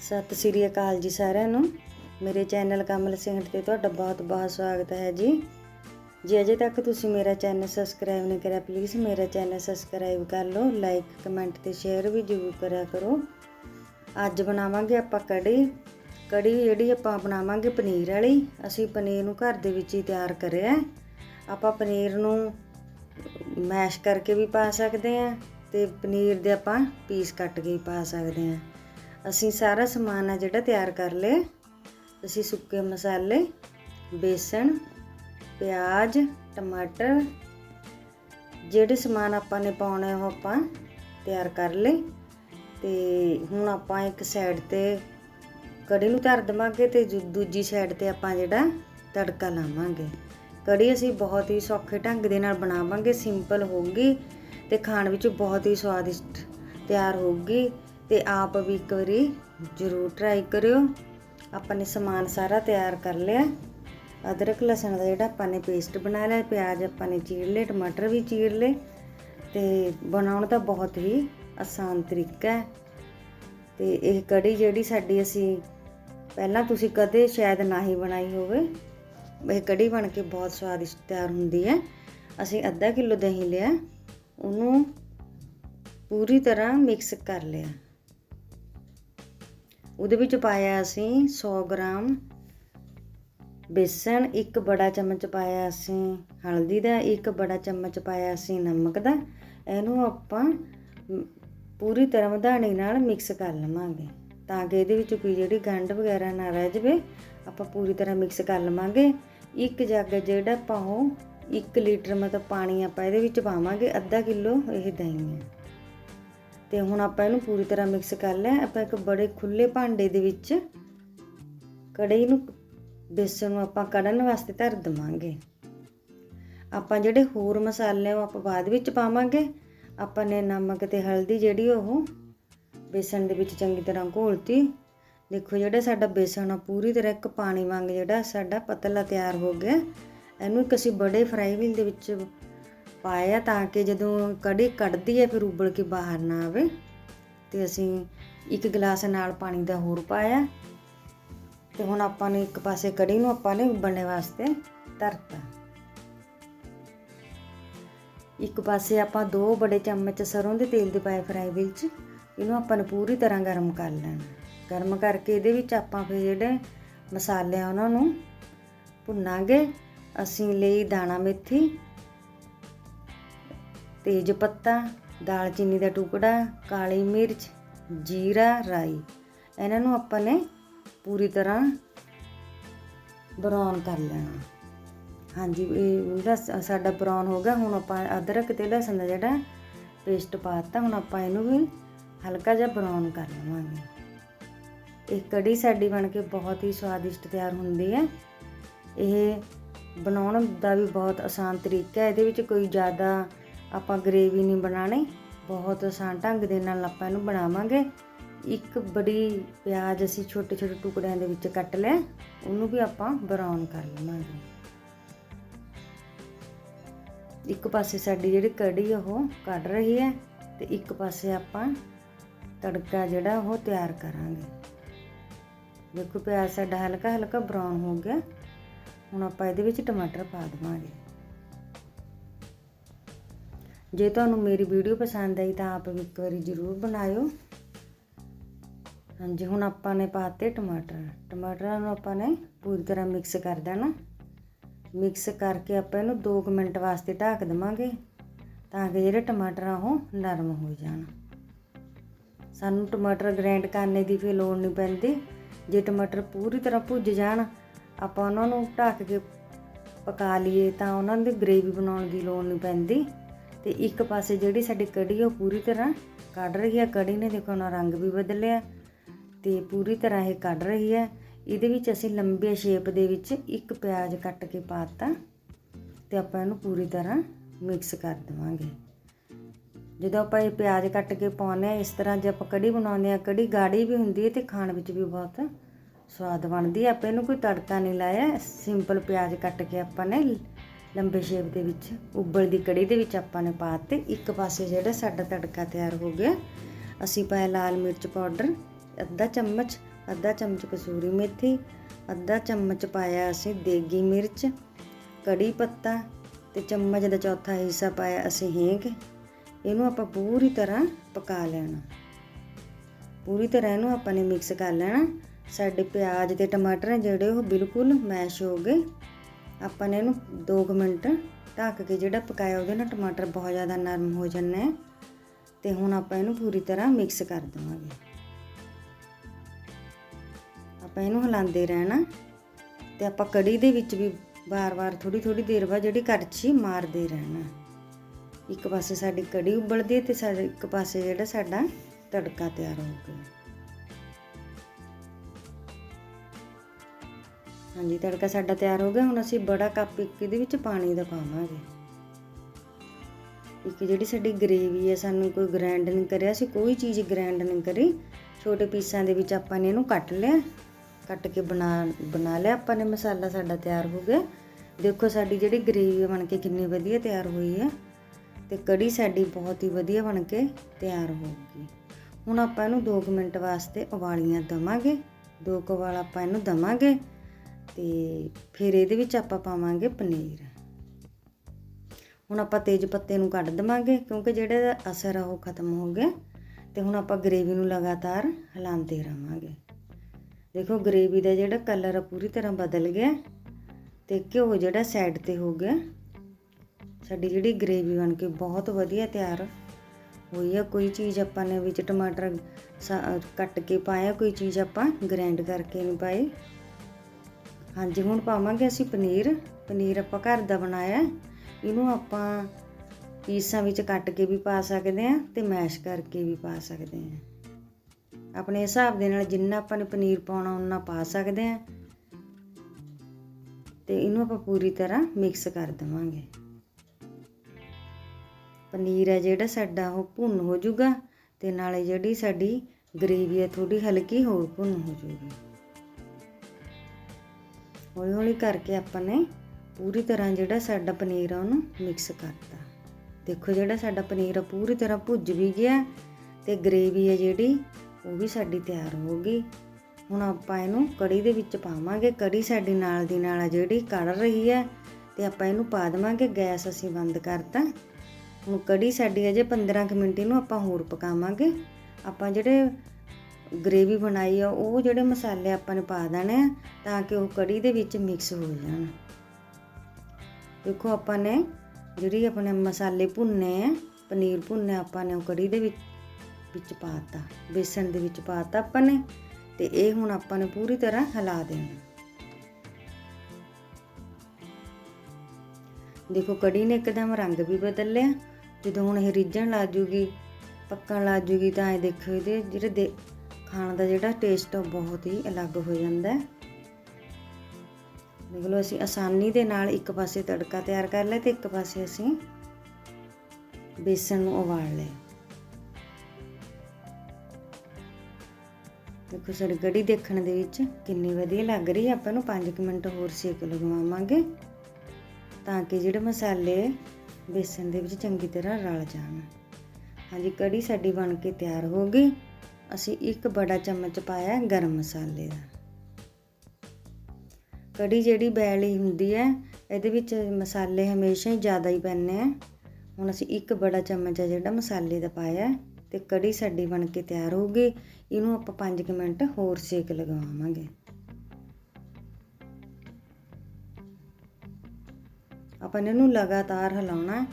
ਸਤਿ ਸ੍ਰੀ ਅਕਾਲ ਜੀ ਸਾਰਿਆਂ ਨੂੰ। ਮੇਰੇ ਚੈਨਲ ਕਮਲ ਸਿੰਘ ਤੇ ਤੁਹਾਡਾ ਬਹੁਤ-ਬਹੁਤ ਸਵਾਗਤ ਹੈ ਜੀ। ਜੇ ਅਜੇ ਤੱਕ ਤੁਸੀਂ ਮੇਰਾ ਚੈਨਲ ਸਬਸਕ੍ਰਾਈਬ ਨਹੀਂ ਕਰਿਆ ਪਲੀਜ਼ ਮੇਰਾ ਚੈਨਲ ਸਬਸਕ੍ਰਾਈਬ ਕਰ ਲਓ ਲਾਈਕ ਕਮੈਂਟ ਤੇ ਸ਼ੇਅਰ ਵੀ ਜ਼ਰੂਰ ਕਰਿਆ ਕਰੋ। ਅੱਜ ਬਣਾਵਾਂਗੇ ਆਪਾਂ ਕੜੀ। ਕੜੀ ਜਿਹੜੀ ਆਪਾਂ ਬਣਾਵਾਂਗੇ ਪਨੀਰ ਵਾਲੀ, ਅਸੀਂ ਪਨੀਰ ਨੂੰ ਘਰ ਦੇ ਵਿੱਚ ਹੀ ਤਿਆਰ ਕਰਿਆ ਆਪਾਂ ਪਨੀਰ ਨੂੰ ਮੈਸ਼ ਕਰਕੇ ਵੀ ਪਾ ਸਕਦੇ ਆ ਤੇ ਪਨੀਰ ਦੇ ਆਪਾਂ ਪੀਸ ਕੱਟ ਕੇ ਪਾ ਸਕਦੇ ਆ ਅਸੀਂ ਸਾਰਾ ਸਮਾਨ ਆ ਜਿਹੜਾ ਤਿਆਰ ਕਰ ਲਏ ਅਸੀਂ ਸੁੱਕੇ ਮਸਾਲੇ, ਬੇਸਣ, ਪਿਆਜ਼, ਟਮਾਟਰ, ਜਿਹੜੇ ਸਮਾਨ ਆਪਾਂ ਨੇ ਪਾਉਣੇ ਉਹ ਆਪਾਂ ਤਿਆਰ ਕਰ ਲਏ। ਤੇ ਹੁਣ ਆਪਾਂ ਇੱਕ ਸਾਈਡ ਤੇ ਕੜੀ ਨੂੰ ਧਰ ਦਵਾਂਗੇ ਤੇ ਦੂ- ਦੂਜੀ ਸਾਈਡ ਤੇ ਆਪਾਂ ਜਿਹੜਾ ਤੜਕਾ ਲਾਵਾਂਗੇ। ਕੜੀ ਅਸੀਂ ਬਹੁਤ ਹੀ ਸੌਖੇ ਢੰਗ ਦੇ ਨਾਲ ਬਣਾਵਾਂਗੇ ਸਿੰਪਲ ਹੋਊਗੀ ਤੇ ਖਾਣ ਵਿੱਚ ਬਹੁਤ ਹੀ ਸਵਾਦਿਸ਼ਟ ਤਿਆਰ ਹੋਊਗੀ। ਤੇ ਆਪ ਵੀ ਇੱਕ ਵਾਰੀ ਜ਼ਰੂਰ ਟਰਾਈ ਕਰਿਓ। ਆਪਾਂ ਨੇ ਸਮਾਨ ਸਾਰਾ ਤਿਆਰ ਕਰ ਲਿਆ। ਅਦਰਕ, ਲਸਣ ਦਾ ਜਿਹੜਾ ਆਪਾਂ ਨੇ ਪੇਸਟ ਬਣਾ ਲਿਆ, ਪਿਆਜ਼ ਆਪਾਂ ਨੇ ਚੀਰ ਲਏ, ਟਮਾਟਰ ਵੀ ਚੀਰ ਲਏ ਤੇ ਬਣਾਉਣ ਦਾ ਬਹੁਤ ਹੀ ਆਸਾਨ ਤਰੀਕਾ ਹੈ। ਤੇ ਇਹ ਕੜੀ ਜਿਹੜੀ ਸਾਡੀ ਅਸੀਂ ਪਹਿਲਾਂ ਤੁਸੀਂ ਕਦੇ ਸ਼ਾਇਦ ਨਾ ਹੀ ਬਣਾਈ ਹੋਵੇ, ਇਹ ਕੜੀ ਬਣ ਕੇ ਬਹੁਤ ਸਵਾਦਿਸ਼ਟ ਤਿਆਰ ਹੁੰਦੀ ਹੈ। ਅਸੀਂ ਅੱਧਾ ਕਿਲੋ ਦਹੀਂ ਲਿਆ, ਉਹਨੂੰ ਪੂਰੀ ਤਰ੍ਹਾਂ ਮਿਕਸ ਕਰ ਲਿਆ। ਉਹਦੇ ਵਿੱਚ ਪਾਇਆ ਅਸੀਂ 100 ਗ੍ਰਾਮ ਬੇਸਣ, ਇੱਕ ਬੜਾ ਚਮਚ ਪਾਇਆ ਅਸੀਂ ਹਲਦੀ ਦਾ, ਇੱਕ ਬੜਾ ਚਮਚ ਪਾਇਆ ਅਸੀਂ ਨਮਕ ਦਾ। ਇਹਨੂੰ ਆਪਾਂ ਪੂਰੀ ਤਰ੍ਹਾਂ ਵਧਾਣੇ ਨਾਲ ਮਿਕਸ ਕਰ ਲਵਾਂਗੇ ਤਾਂ ਕਿ ਇਹਦੇ ਵਿੱਚ ਕੋਈ ਜਿਹੜੀ ਗੰਢ ਵਗੈਰਾ ਨਾ ਰਹਿ ਜਾਵੇ। ਆਪਾਂ ਪੂਰੀ ਤਰ੍ਹਾਂ ਮਿਕਸ ਕਰ ਲਵਾਂਗੇ। ਇੱਕ ਜੱਗ ਜਿਹੜਾ ਆਪਾਂ ਉਹ 1 ਲੀਟਰ ਮਤਲਬ ਪਾਣੀ ਆਪਾਂ ਇਹਦੇ ਵਿੱਚ ਪਾਵਾਂਗੇ, ਅੱਧਾ ਕਿਲੋ ਇਹ ਦਹੀਂ ਹੈ ਤੇ ਹੁਣ ਆਪਾਂ ਇਹਨੂੰ ਪੂਰੀ ਤਰ੍ਹਾਂ ਮਿਕਸ ਕਰ ਲਿਆ। ਆਪਾਂ ਇੱਕ ਬੜੇ ਖੁੱਲੇ ਭਾਂਡੇ ਦੇ ਵਿੱਚ ਕੜਾਈ ਨੂੰ ਬੇਸਣ ਨੂੰ ਆਪਾਂ ਕੱਢਣ ਵਾਸਤੇ ਧਰ ਦਵਾਂਗੇ। ਆਪਾਂ ਜਿਹੜੇ ਹੋਰ ਮਸਾਲੇ ਉਹ ਆਪਾਂ ਬਾਅਦ ਵਿੱਚ ਪਾਵਾਂਗੇ। ਆਪਾਂ ਨੇ ਨਮਕ ਤੇ ਹਲਦੀ ਜਿਹੜੀ ਉਹ ਬੇਸਣ ਦੇ ਵਿੱਚ ਚੰਗੀ ਤਰ੍ਹਾਂ ਘੋਲਤੀ। ਦੇਖੋ ਜਿਹੜਾ ਸਾਡਾ ਬੇਸਣ ਆ, ਪੂਰੀ ਤਰ੍ਹਾਂ ਇੱਕ ਪਾਣੀ ਵਾਂਗ ਜਿਹੜਾ ਸਾਡਾ ਪਤਲਾ ਤਿਆਰ ਹੋ ਗਿਆ। ਇਹਨੂੰ ਇੱਕ ਅਸੀਂ ਬੜੇ ਫਰਾਈ ਵੀਲ ਦੇ ਵਿੱਚ ਪਾਇਆ ਤਾਂ ਕਿ ਜਦੋਂ ਕੜੀ ਕੱਢਦੀ ਹੈ, ਫਿਰ ਉਬਲ ਕੇ ਬਾਹਰ ਨਾ ਆਵੇ। ਤੇ ਅਸੀਂ ਇੱਕ ਗਲਾਸ ਨਾਲ ਪਾਣੀ ਦਾ ਹੋਰ ਪਾਇਆ। ਤੇ ਹੁਣ ਆਪਾਂ ਨੇ ਇੱਕ ਪਾਸੇ ਕੜੀ ਨੂੰ ਆਪਾਂ ਨੇ ਉਬਲਣੇ ਵਾਸਤੇ ਧਰਤਾ। ਇੱਕ ਪਾਸੇ ਆਪਾਂ ਦੋ ਬੜੇ ਚਮਚ ਸਰੋਂ ਦੇ ਤੇਲ ਦੇ ਪਾਏ ਫਰਾਈ ਵਿੱਚ। ਇਹਨੂੰ ਆਪਾਂ ਨੇ ਪੂਰੀ ਤਰ੍ਹਾਂ ਗਰਮ ਕਰ ਲੈਣਾ। ਗਰਮ ਕਰਕੇ ਇਹਦੇ ਵਿੱਚ ਆਪਾਂ ਫਿਰ ਜਿਹੜੇ ਮਸਾਲੇ ਆ ਉਹਨਾਂ ਨੂੰ ਭੁੰਨਾਂਗੇ। ਅਸੀਂ ਲਈ ਦਾਣਾ ਮੇਥੀ ਤੇਜ ਪੱਤਾ ਦਾਲਚੀਨੀ ਦਾ ਟੁਕੜਾ, ਕਾਲੀ ਮਿਰਚ, ਜੀਰਾ, ਰਾਈ। ਇਹਨਾਂ ਨੂੰ ਆਪਾਂ ਨੇ ਪੂਰੀ ਤਰ੍ਹਾਂ ਬਰਾਊਨ ਕਰ ਲੈਣਾ। ਹਾਂਜੀ, ਇਹ ਇਹਦਾ ਸਾਡਾ ਬਰਾਊਨ ਹੋ ਗਿਆ। ਹੁਣ ਆਪਾਂ ਅਦਰਕ ਤੇ ਲਸਣ ਦਾ ਜਿਹੜਾ ਪੇਸਟ ਪਾਤਾ, ਹੁਣ ਆਪਾਂ ਇਹਨੂੰ ਵੀ ਹਲਕਾ ਜਿਹਾ ਬਰਾਊਨ ਕਰ ਲਵਾਂਗੇ। ਇਹ ਕੜੀ ਸਾਡੀ ਬਣ ਕੇ ਬਹੁਤ ਹੀ ਸਵਾਦਿਸ਼ਟ ਤਿਆਰ ਹੁੰਦੀ ਹੈ। ਇਹ ਬਣਾਉਣ ਦਾ ਵੀ ਬਹੁਤ ਆਸਾਨ ਤਰੀਕਾ ਹੈ। ਇਹਦੇ ਵਿੱਚ ਕੋਈ ਜ਼ਿਆਦਾ ਆਪਾਂ ਗ੍ਰੇਵੀ ਨਹੀਂ ਬਣਾਣੀ ਬਹੁਤ ਆਸਾਨ ਢੰਗ ਦੇ ਨਾਲ ਆਪਾਂ ਇਹਨੂੰ ਬਣਾਵਾਂਗੇ। ਇੱਕ ਬੜੀ ਪਿਆਜ਼ ਅਸੀਂ ਛੋਟੇ ਛੋਟੇ ਟੁਕੜਿਆਂ ਦੇ ਵਿੱਚ ਕੱਟ ਲਿਆ, ਉਹਨੂੰ ਵੀ ਆਪਾਂ ਬਰਾਊਨ ਕਰ ਲਵਾਂਗੇ। ਇੱਕ ਪਾਸੇ ਸਾਡੀ ਜਿਹੜੀ ਕੜੀ ਉਹ ਕੱਢ ਰਹੀ ਹੈ ਤੇ ਇੱਕ ਪਾਸੇ ਆਪਾਂ ਤੜਕਾ ਜਿਹੜਾ ਉਹ ਤਿਆਰ ਕਰਾਂਗੇ। ਦੇਖੋ ਪਿਆਜ਼ ਸਾਡਾ ਹਲਕਾ ਹਲਕਾ ਬਰਾਊਨ ਹੋ ਗਿਆ, ਹੁਣ ਆਪਾਂ ਇਹਦੇ ਵਿੱਚ ਟਮਾਟਰ ਪਾ ਦੇਵਾਂਗੇ। ਜੇ ਤੁਹਾਨੂੰ ਮੇਰੀ ਵੀਡੀਓ ਪਸੰਦ ਆਈ ਤਾਂ ਆਪ ਇੱਕ ਵਾਰੀ ਜ਼ਰੂਰ ਬਣਾਇਓ। ਹਾਂਜੀ, ਹੁਣ ਆਪਾਂ ਨੇ ਪਾਤੇ ਟਮਾਟਰ। ਟਮਾਟਰਾਂ ਨੂੰ ਆਪਾਂ ਨੇ ਪੂਰੀ ਤਰ੍ਹਾਂ ਮਿਕਸ ਕਰ ਦੇਣਾ। ਮਿਕਸ ਕਰਕੇ ਆਪਾਂ ਇਹਨੂੰ 2 ਮਿੰਟ ਵਾਸਤੇ ਢੱਕ ਦੇਵਾਂਗੇ ਤਾਂ ਕਿ ਜਿਹੜੇ ਟਮਾਟਰ ਆ ਉਹ ਨਰਮ ਹੋ ਜਾਣ। ਸਾਨੂੰ ਟਮਾਟਰ ਗ੍ਰਾਈਂਡ ਕਰਨੇ ਦੀ ਫਿਰ ਲੋੜ ਨਹੀਂ ਪੈਂਦੀ। ਜੇ ਟਮਾਟਰ ਪੂਰੀ ਤਰ੍ਹਾਂ ਭੁੱਜ ਜਾਣ, ਆਪਾਂ ਉਹਨਾਂ ਨੂੰ ਢੱਕ ਕੇ ਪਕਾ ਲਈਏ ਤਾਂ ਉਹਨਾਂ ਦੀ ਗ੍ਰੇਵੀ ਬਣਾਉਣ ਦੀ ਲੋੜ ਨਹੀਂ ਪੈਂਦੀ। ਤੇ ਇੱਕ ਪਾਸੇ ਜਿਹੜੀ ਸਾਡੀ ਕੜੀ ਉਹ ਪੂਰੀ ਤਰ੍ਹਾਂ ਕੱਢ ਰਹੀ ਹੈ ਕੜੀ ਨੇ ਦੇਖੋ ਨਾ ਰੰਗ ਵੀ ਬਦਲਿਆ ਤੇ ਪੂਰੀ ਤਰ੍ਹਾਂ ਇਹ ਕੱਢ ਰਹੀ ਹੈ ਇਹਦੇ ਵਿੱਚ ਅਸੀਂ ਲੰਬੇ ਸ਼ੇਪ ਦੇ ਵਿੱਚ ਇੱਕ ਪਿਆਜ਼ ਕੱਟ ਕੇ ਪਾਤਾ ਤੇ ਆਪਾਂ ਇਹਨੂੰ ਪੂਰੀ ਤਰ੍ਹਾਂ ਮਿਕਸ ਕਰ ਦੇਵਾਂਗੇ। ਜਦੋਂ ਆਪਾਂ ਇਹ ਪਿਆਜ਼ ਕੱਟ ਕੇ ਪਾਉਂਦੇ ਆ, ਇਸ ਤਰ੍ਹਾਂ ਜੇ ਆਪਾਂ ਕੜੀ ਬਣਾਉਂਦੇ ਆ, ਕੜੀ ਗਾੜੀ ਵੀ ਹੁੰਦੀ ਹੈ ਤੇ ਖਾਣ ਵਿੱਚ ਵੀ ਬਹੁਤ ਸਵਾਦ ਬਣਦੀ ਹੈ। ਆਪਾਂ ਇਹਨੂੰ ਕੋਈ ਤੜਕਾ ਨਹੀਂ ਲਾਇਆ, ਸਿੰਪਲ ਪਿਆਜ਼ ਕੱਟ ਕੇ ਆਪਾਂ ਨੇ ਲੰਬੇ ਸ਼ੇਪ ਦੇ ਵਿੱਚ ਉਬਲਦੀ ਕੜੀ ਦੇ ਵਿੱਚ ਆਪਾਂ ਨੇ ਪਾਤੇ ਇੱਕ ਪਾਸੇ ਜਿਹੜਾ ਸਾਡਾ ਤੜਕਾ ਤਿਆਰ ਹੋ ਗਿਆ, ਅਸੀਂ ਪਾਇਆ ਲਾਲ ਮਿਰਚ ਪਾਊਡਰ, ਅੱਧਾ ਚਮਚ ਅੱਧਾ ਚਮਚ ਕਸੂਰੀ ਮੇਥੀ, ਅੱਧਾ ਚਮਚ ਪਾਇਆ ਅਸੀਂ ਦੇਗੀ ਮਿਰਚ, ਕੜੀ ਪੱਤਾ ਤੇ ਚਮਚ ਦਾ ਚੌਥਾ ਹਿੱਸਾ ਪਾਇਆ ਅਸੀਂ ਹਿੰਗ। ਇਹਨੂੰ ਆਪਾਂ ਪੂਰੀ ਤਰ੍ਹਾਂ ਪਕਾ ਲੈਣਾ। ਪੂਰੀ ਤਰ੍ਹਾਂ ਇਹਨੂੰ ਆਪਾਂ ਨੇ ਮਿਕਸ ਕਰ ਲੈਣਾ। ਸਾਡੇ ਪਿਆਜ਼ ਤੇ ਟਮਾਟਰ ਜਿਹੜੇ, ਉਹ ਬਿਲਕੁਲ ਮੈਸ਼ ਹੋ ਗਏ। ਆਪਾਂ ਨੇ ਇਹਨੂੰ 2 ਮਿੰਟ ਢੱਕ ਕੇ ਜਿਹੜਾ ਪਕਾਇਆ ਉਹਦੇ ਨਾਲ ਟਮਾਟਰ ਬਹੁਤ ਜ਼ਿਆਦਾ ਨਰਮ ਹੋ ਜਾਂਦਾ ਹੈ ਤੇ ਹੁਣ ਆਪਾਂ ਇਹਨੂੰ ਪੂਰੀ ਤਰ੍ਹਾਂ ਮਿਕਸ ਕਰ ਦੇਵਾਂਗੇ। ਆਪਾਂ ਇਹਨੂੰ ਹਿਲਾਉਂਦੇ ਰਹਿਣਾ। ਤੇ ਆਪਾਂ ਕੜੀ ਦੇ ਵਿੱਚ ਵੀ ਵਾਰ-ਵਾਰ ਥੋੜੀ-ਥੋੜੀ ਦੇਰ ਬਾਅਦ ਜਿਹੜੀ ਕੜਛੀ ਮਾਰਦੇ ਰਹਿਣਾ। ਇੱਕ ਪਾਸੇ ਸਾਡੀ ਕੜੀ ਉਬਲਦੀ ਹੈ ਤੇ ਸਾਡੇ, ਇੱਕ ਪਾਸੇ ਜਿਹੜਾ ਸਾਡਾ ਤੜਕਾ ਤਿਆਰ ਹੋ ਗਿਆ। ਹਾਂਜੀ, ਤੜਕਾ ਸਾਡਾ ਤਿਆਰ ਹੋ ਗਿਆ। ਹੁਣ ਅਸੀਂ ਬੜਾ ਕੱਪ ਇੱਕ ਇਹਦੇ ਵਿੱਚ ਪਾਣੀ ਦਾ ਪਾਵਾਂਗੇ। ਇੱਕ ਜਿਹੜੀ ਸਾਡੀ ਗ੍ਰੇਵੀ ਹੈ, ਸਾਨੂੰ ਕੋਈ ਗ੍ਰੈਂਡ ਨਹੀਂ ਕਰਿਆ। ਸੀ ਕੋਈ ਚੀਜ਼ ਗ੍ਰਾਈਂਡ ਨਹੀਂ ਕਰੀ। ਛੋਟੇ ਪੀਸਾਂ ਦੇ ਵਿੱਚ ਆਪਾਂ ਨੇ ਇਹਨੂੰ ਕੱਟ ਲਿਆ। ਕੱਟ ਕੇ ਬਣਾ ਬਣਾ ਲਿਆ। ਆਪਾਂ ਨੇ ਮਸਾਲਾ ਸਾਡਾ ਤਿਆਰ ਹੋ ਗਿਆ। ਦੇਖੋ, ਸਾਡੀ ਜਿਹੜੀ ਗ੍ਰੇਵੀ ਬਣ ਕੇ ਕਿੰਨੀ ਵਧੀਆ ਤਿਆਰ ਹੋਈ ਹੈ। ਤੇ ਕੜੀ ਸਾਡੀ ਬਹੁਤ ਹੀ ਵਧੀਆ ਬਣ ਕੇ ਤਿਆਰ ਹੋ ਗਈ। ਹੁਣ ਆਪਾਂ ਇਹਨੂੰ 2 ਮਿੰਟ ਵਾਸਤੇ ਉਬਾਲੀਆਂ ਦਵਾਂਗੇ। ਦੋ ਕੁ ਉਬਾਲ ਆਪਾਂ ਇਹਨੂੰ ਦਵਾਂਗੇ। ਤੇ ਫਿਰ ਇਹਦੇ ਵਿੱਚ ਆਪਾਂ ਪਾਵਾਂਗੇ ਪਨੀਰ। ਹੁਣ ਆਪਾਂ ਤੇਜ ਪੱਤੇ ਨੂੰ ਕੱਢ ਦਵਾਂਗੇ, ਕਿਉਂਕਿ ਜਿਹੜਾ ਅਸਰ ਆ ਉਹ ਖਤਮ ਹੋ ਗਿਆ। ਤੇ ਹੁਣ ਆਪਾਂ ਗ੍ਰੇਵੀ ਨੂੰ ਲਗਾਤਾਰ ਹਿਲਾਉਂਦੇ ਰਵਾਂਗੇ। ਦੇਖੋ ਗ੍ਰੇਵੀ ਦਾ ਜਿਹੜਾ ਕਲਰ ਆ ਪੂਰੀ ਤਰ੍ਹਾਂ ਬਦਲ ਗਿਆ। ਤੇ ਘਿਓ ਜਿਹੜਾ ਸਾਈਡ ਤੇ ਹੋ ਗਿਆ। ਸਾਡੀ ਜਿਹੜੀ ਗ੍ਰੇਵੀ ਬਣ ਕੇ ਬਹੁਤ ਵਧੀਆ ਤਿਆਰ ਹੋਈ ਆ। ਕੋਈ ਚੀਜ਼ ਆਪਾਂ ਨੇ ਵਿੱਚ ਟਮਾਟਰ ਕੱਟ ਕੇ ਪਾਇਆ, ਕੋਈ ਚੀਜ਼ ਆਪਾਂ ਗ੍ਰਾਈਂਡ ਕਰਕੇ ਨਹੀਂ ਪਾਈ। ਹਾਂਜੀ, ਹੁਣ ਪਾਵਾਂਗੇ ਅਸੀਂ ਪਨੀਰ। ਪਨੀਰ ਆਪਾਂ ਘਰ ਦਾ ਬਣਾਇਆ। ਇਹਨੂੰ ਆਪਾਂ ਪੀਸਾਂ ਵਿੱਚ ਕੱਟ ਕੇ ਵੀ ਪਾ ਸਕਦੇ ਆ ਤੇ ਮੈਸ਼ ਕਰਕੇ ਵੀ ਪਾ ਸਕਦੇ ਆ ਆਪਣੇ ਹਿਸਾਬ ਦੇ ਨਾਲ ਜਿੰਨਾ ਆਪਾਂ ਨੇ ਪਨੀਰ ਪਾਉਣਾ ਉਨਾ ਪਾ ਸਕਦੇ ਆ ਤੇ ਇਹਨੂੰ ਆਪਾਂ ਪੂਰੀ ਤਰ੍ਹਾਂ ਮਿਕਸ ਕਰ ਦਵਾਂਗੇ। ਪਨੀਰ ਹੈ ਜਿਹੜਾ ਸਾਡਾ, ਉਹ ਭੁੰਨ ਹੋ ਜਾਊਗਾ ਤੇ ਨਾਲੇ ਜਿਹੜੀ ਸਾਡੀ ਗ੍ਰੇਵੀ ਹੈ ਥੋੜੀ ਹਲਕੀ ਹੋਰ ਭੁੰਨ ਹੋ ਜਾਊਗੀ। ਹੌਲੀ ਹੌਲੀ ਕਰਕੇ ਆਪਾਂ ਨੇ ਪੂਰੀ ਤਰ੍ਹਾਂ ਜਿਹੜਾ ਸਾਡਾ ਪਨੀਰ ਆ ਉਹਨੂੰ ਮਿਕਸ ਕਰਤਾ। ਦੇਖੋ ਜਿਹੜਾ ਸਾਡਾ ਪਨੀਰ ਆ, ਪੂਰੀ ਤਰ੍ਹਾਂ ਭੁੱਜ ਵੀ ਗਿਆ ਤੇ ਗ੍ਰੇਵੀ ਹੈ ਜਿਹੜੀ, ਉਹ ਵੀ ਸਾਡੀ ਤਿਆਰ ਹੋ ਗਈ। ਹੁਣ ਆਪਾਂ ਇਹਨੂੰ ਕੜੀ ਦੇ ਵਿੱਚ ਪਾਵਾਂਗੇ। ਕੜੀ ਸਾਡੀ ਨਾਲ ਦੀ ਨਾਲ ਜਿਹੜੀ ਕੜ ਰਹੀ ਹੈ ਤੇ ਆਪਾਂ ਇਹਨੂੰ ਪਾ ਦੇਵਾਂਗੇ, ਗੈਸ ਅਸੀਂ ਬੰਦ ਕਰਤਾ। ਹੁਣ ਕੜੀ ਸਾਡੀ ਅਜੇ 15 ਕੁ ਮਿੰਟ ਇਹਨੂੰ ਆਪਾਂ ਹੋਰ ਪਕਾਵਾਂਗੇ। ਆਪਾਂ ਜਿਹੜੇ ਗ੍ਰੇਵੀ ਬਣਾਈ ਆ, ਉਹ ਜਿਹੜੇ ਮਸਾਲੇ ਆਪਾਂ ਨੇ ਪਾ ਦੇਣੇ ਆ, ਤਾਂ ਕਿ ਉਹ ਕੜੀ ਦੇ ਵਿੱਚ ਮਿਕਸ ਹੋ ਜਾਣ। ਦੇਖੋ ਆਪਾਂ ਨੇ ਜਿਹੜੀ ਆਪਣੇ ਮਸਾਲੇ ਭੁੰਨੇ ਆ, ਪਨੀਰ ਭੁੰਨੇ ਆਪਾਂ ਨੇ ਉਹ ਕੜੀ ਦੇ ਵਿੱਚ ਵਿੱਚ ਪਾਤਾ, ਬੇਸਣ ਦੇ ਵਿੱਚ ਪਾਤਾ ਆਪਾਂ ਨੇ, ਤੇ ਇਹ ਹੁਣ ਆਪਾਂ ਨੇ ਪੂਰੀ ਤਰ੍ਹਾਂ ਹਿਲਾ ਦੇਣਾ। ਦੇਖੋ ਕੜੀ ਨੇ ਇੱਕਦਮ ਰੰਗ ਵੀ ਬਦਲ ਲਿਆ, ਜਦੋਂ ਹੁਣ ਇਹ ਰਿੱਝਣ ਲੱਗ ਜੂਗੀ, ਪੱਕਣ ਲੱਗ ਜੂਗੀ, ਤਾਂ ਇਹ ਦੇਖੋ ਇਹਦੇ ਜਿਹੜੇ ਦੇ ਖਾਣ ਦਾ ਜਿਹੜਾ ਟੇਸਟ ਆ ਬਹੁਤ ਹੀ ਅਲੱਗ ਹੋ ਜਾਂਦਾ ਹੈ। ਦੇਖ ਲਓ, ਅਸੀਂ ਆਸਾਨੀ ਦੇ ਨਾਲ ਇੱਕ ਪਾਸੇ ਤੜਕਾ ਤਿਆਰ ਕਰ ਲਿਆ ਤੇ ਇੱਕ ਪਾਸੇ ਅਸੀਂ ਬੇਸਣ ਨੂੰ ਉਬਾਲ ਲਿਆ। ਦੇਖੋ, ਸਾਡੀ ਕੜੀ ਦੇਖਣ ਦੇ ਵਿੱਚ ਕਿੰਨੀ ਵਧੀਆ ਲੱਗ ਰਹੀ ਹੈ। ਆਪਾਂ ਨੂੰ 5 ਮਿੰਟ ਹੋਰ ਸੇਕ ਲਗਵਾਵਾਂਗੇ ਤਾਂ ਕਿ ਜਿਹੜੇ ਮਸਾਲੇ ਬੇਸਣ ਦੇ ਵਿੱਚ ਚੰਗੀ ਤਰ੍ਹਾਂ ਰਲ ਜਾਣ। ਹਾਂਜੀ, ਕੜੀ ਸਾਡੀ ਬਣ ਕੇ ਤਿਆਰ ਹੋ ਗਈ। ਅਸੀਂ ਇੱਕ ਬੜਾ ਚਮਚ ਪਾਇਆ ਗਰਮ ਮਸਾਲੇ ਦਾ। ਕੜੀ ਜਿਹੜੀ ਬੈਲੀ ਹੁੰਦੀ ਹੈ, ਇਹਦੇ ਵਿੱਚ ਮਸਾਲੇ ਹਮੇਸ਼ਾ ਹੀ ਜ਼ਿਆਦਾ ਹੀ ਪੈਣੇ ਆ। ਹੁਣ ਅਸੀਂ ਇੱਕ ਬੜਾ ਚਮਚ ਹੈ ਜਿਹੜਾ ਮਸਾਲੇ ਦਾ ਪਾਇਆ ਤੇ ਕੜੀ ਸਾਡੀ ਬਣ ਕੇ ਤਿਆਰ ਹੋ ਗਈ। ਇਹਨੂੰ ਆਪਾਂ 5 ਮਿੰਟ ਹੋਰ ਸੇਕ ਲਗਾਵਾਂਗੇ। ਆਪਾਂ ਇਹਨੂੰ ਲਗਾਤਾਰ ਹਿਲਾਉਣਾ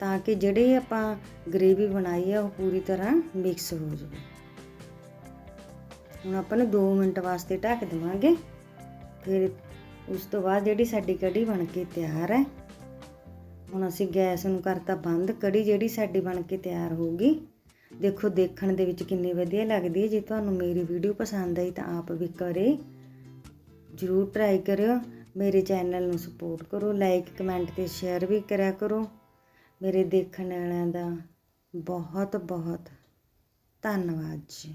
ਤਾਂ ਕਿ ਜਿਹੜੀ ਆਪਾਂ ਗ੍ਰੇਵੀ ਬਣਾਈ ਹੈ ਉਹ ਪੂਰੀ ਤਰ੍ਹਾਂ ਮਿਕਸ ਹੋ ਜਾਵੇ। ਹੁਣ ਆਪਾਂ ਨੂੰ 2 ਮਿੰਟ ਵਾਸਤੇ ਢੱਕ ਦੇਵਾਂਗੇ। ਫਿਰ ਉਸ ਤੋਂ ਬਾਅਦ ਜਿਹੜੀ ਸਾਡੀ ਕੜੀ ਬਣ ਕੇ ਤਿਆਰ ਹੈ, ਹੁਣ ਅਸੀਂ ਗੈਸ ਨੂੰ ਕਰਤਾ ਬੰਦ, ਕੜੀ ਜਿਹੜੀ ਸਾਡੀ ਬਣ ਕੇ ਤਿਆਰ ਹੋ ਗਈ ਦੇਖੋ, ਦੇਖਣ ਦੇ ਵਿੱਚ ਕਿੰਨੀ ਵਧੀਆ ਲੱਗਦੀ ਹੈ। ਜੇ ਤੁਹਾਨੂੰ ਮੇਰੀ ਵੀਡੀਓ ਪਸੰਦ ਆਈ ਤਾਂ ਆਪ ਵੀ ਕਰੇ। ਜਰੂਰ ਟਰਾਈ ਕਰਿਓ। ਮੇਰੇ ਚੈਨਲ ਨੂੰ ਸਪੋਰਟ ਕਰੋ ਲਾਈਕ ਕਮੈਂਟ ਤੇ ਸ਼ੇਅਰ ਵੀ ਕਰਿਆ ਕਰੋ। ਮੇਰੇ ਦੇਖਣ ਵਾਲਿਆਂ ਦਾ ਬਹੁਤ ਬਹੁਤ ਧੰਨਵਾਦ ਜੀ।